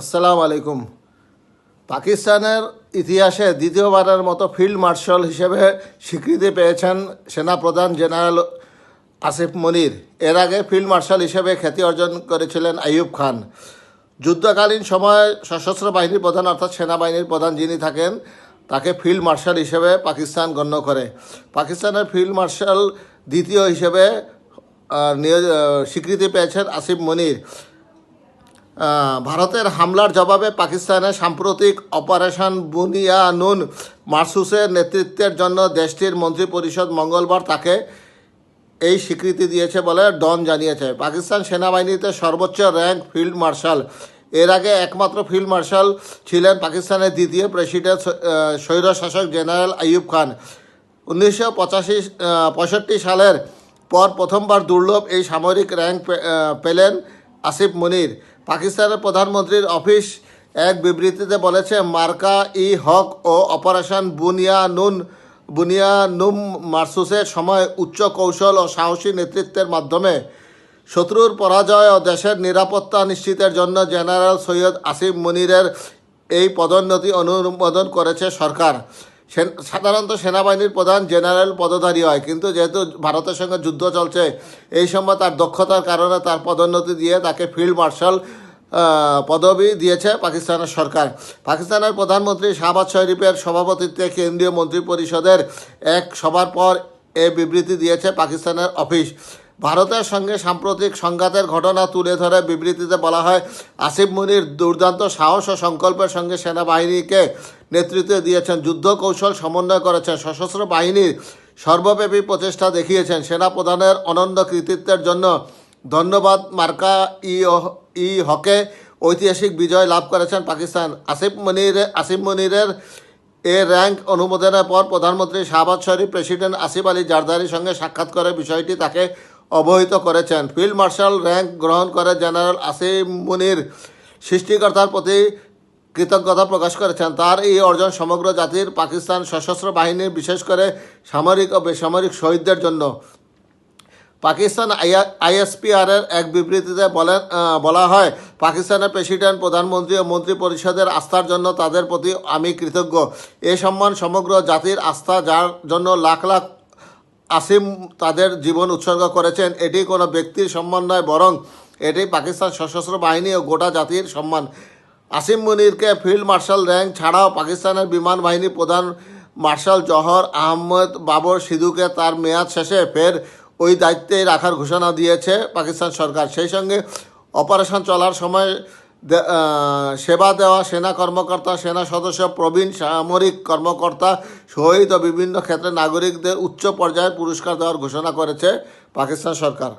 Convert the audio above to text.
আসসালামু আলাইকুম। পাকিস্তানের ইতিহাসে দ্বিতীয়বারের মতো ফিল্ড মার্শাল হিসেবে স্বীকৃতি পেয়েছেন সেনাপ্রধান জেনারেল আসিফ মনির। এর আগে ফিল্ড মার্শাল হিসেবে খ্যাতি অর্জন করেছিলেন আইয়ুব খান। যুদ্ধকালীন সময়ে সশস্ত্র বাহিনীর প্রধান অর্থাৎ সেনাবাহিনীর প্রধান যিনি থাকেন, তাকে ফিল্ড মার্শাল হিসেবে পাকিস্তান গণ্য করে। পাকিস্তানের ফিল্ড মার্শাল দ্বিতীয় হিসেবে স্বীকৃতি পেয়েছেন আসিফ মনির। ভারতের হামলার জবাবে পাকিস্তানের সাম্প্রতিক অপারেশন বুনিয়া নুন মারসুসের নেতৃত্বের জন্য দেশটির মন্ত্রিপরিষদ মঙ্গলবার তাকে এই স্বীকৃতি দিয়েছে বলে ডন জানিয়েছে। পাকিস্তান সেনাবাহিনীতে সর্বোচ্চ র্যাঙ্ক ফিল্ড মার্শাল। এর আগে একমাত্র ফিল্ড মার্শাল ছিলেন পাকিস্তানের দ্বিতীয় প্রেসিডেন্ট স্বৈরশাসক জেনারেল আইয়ুব খান। উনিশশো পঁচাশি পঁয়ষট্টি সালের পর প্রথমবার দুর্লভ এই সামরিক র্যাঙ্ক পেলেন আসিফ মনির, পাকিস্তানের প্রধানমন্ত্রীর অফিস এক বিবৃতিতে বলেছে, মার্কা ই হক ও অপারেশন বুনিয়া নুন বুনিয়া নুম মার্সুসের সময় উচ্চ কৌশল ও সাহসী নেতৃত্বের মাধ্যমে শত্রুর পরাজয় ও দেশের নিরাপত্তা নিশ্চিতের জন্য জেনারেল সৈয়দ আসিফ মনিরের এই পদোন্নতি অনুমোদন করেছে সরকার। সাধারণত সেনাবাহিনীর প্রধান জেনারেল পদধারী হয়, কিন্তু যেহেতু ভারতের সঙ্গে যুদ্ধ চলছে, এই সময় তার দক্ষতার কারণে তার পদোন্নতি দিয়ে তাকে ফিল্ড মার্শাল পদবি দিয়েছে পাকিস্তানের সরকার। পাকিস্তানের প্রধানমন্ত্রী শাহবাজ শরীফের সভাপতিত্বে কেন্দ্রীয় মন্ত্রিপরিষদের এক সভার পর এ বিবৃতি দিয়েছে পাকিস্তানের অফিস। ভারতের সঙ্গে সাম্প্রতিক সংঘাতের ঘটনা তুলে ধরে বিবৃতিতে বলা হয়, আসিফ মুনির দুর্দান্ত সাহস ও সংকল্পের সঙ্গে সেনাবাহিনীকে নেতৃত্ব দিয়েছেন, যুদ্ধ কৌশল সমন্বয় করেছেন, সশস্ত্র বাহিনীর সর্বব্যাপী প্রচেষ্টা দেখিয়েছেন, সেনা প্রধানের অনন্য কৃতিত্বের জন্য ধন্যবাদ। মার্কা ই ই হকে ঐতিহাসিক বিজয় লাভ করেছেন পাকিস্তান। আসিফ মনির, আসিফ মনিরের এ র্যাঙ্ক অনুমোদনের পর প্রধানমন্ত্রী শাহবাজ শরীফ, প্রেসিডেন্ট আসিফ আলী জারদারির সঙ্গে সাক্ষাৎ করে বিষয়টি, তাকে অবহিত করেছেন। ফিল্ড মার্শাল র্যাঙ্ক গ্রহণ করে জেনারেল আসিফ মুনির, সৃষ্টিকর্তার প্রতি কৃতজ্ঞতা প্রকাশ করেছেন। তার এই অর্জন সমগ্র জাতির পাকিস্তান সশস্ত্র বাহিনীর, বিশেষ করে সামরিক ও বেসামরিক শহীদদের জন্য। পাকিস্তান আইএসপিআর এর এক বিবৃতিতে বলেন বলা হয়, পাকিস্তানের প্রেসিডেন্ট, প্রধানমন্ত্রী ও মন্ত্রী পরিষদের আস্থার জন্য তাদের প্রতি আমি কৃতজ্ঞ। এ সম্মান সমগ্র জাতির আস্থা, যার জন্য লাখ লাখ আসিম তাদের জীবন উৎসর্গ করেছেন। এটি কোনো ব্যক্তির সম্মান নয়, বরং এটি পাকিস্তান সশস্ত্র বাহিনী ও গোটা জাতির সম্মান। আসিম মুনিরকে ফিল্ড মার্শাল র্যাঙ্ক ছাড়াও পাকিস্তানের বিমান বাহিনী প্রধান মার্শাল জহর আহমদ বাবর সিধুকে তার মেয়াদ শেষে ফের ওই দায়িত্বে রাখার ঘোষণা দিয়েছে পাকিস্তান সরকার। সেই সঙ্গে অপারেশন চলার সময় সেবা দেওয়া, সেনা কর্মকর্তা, সেনা সদস্য, প্রবীণ সামরিক কর্মকর্তা সহিত বিভিন্ন ক্ষেত্রে নাগরিকদের উচ্চ পর্যায়ে পুরস্কার দেওয়ার ঘোষণা করেছে পাকিস্তান সরকার।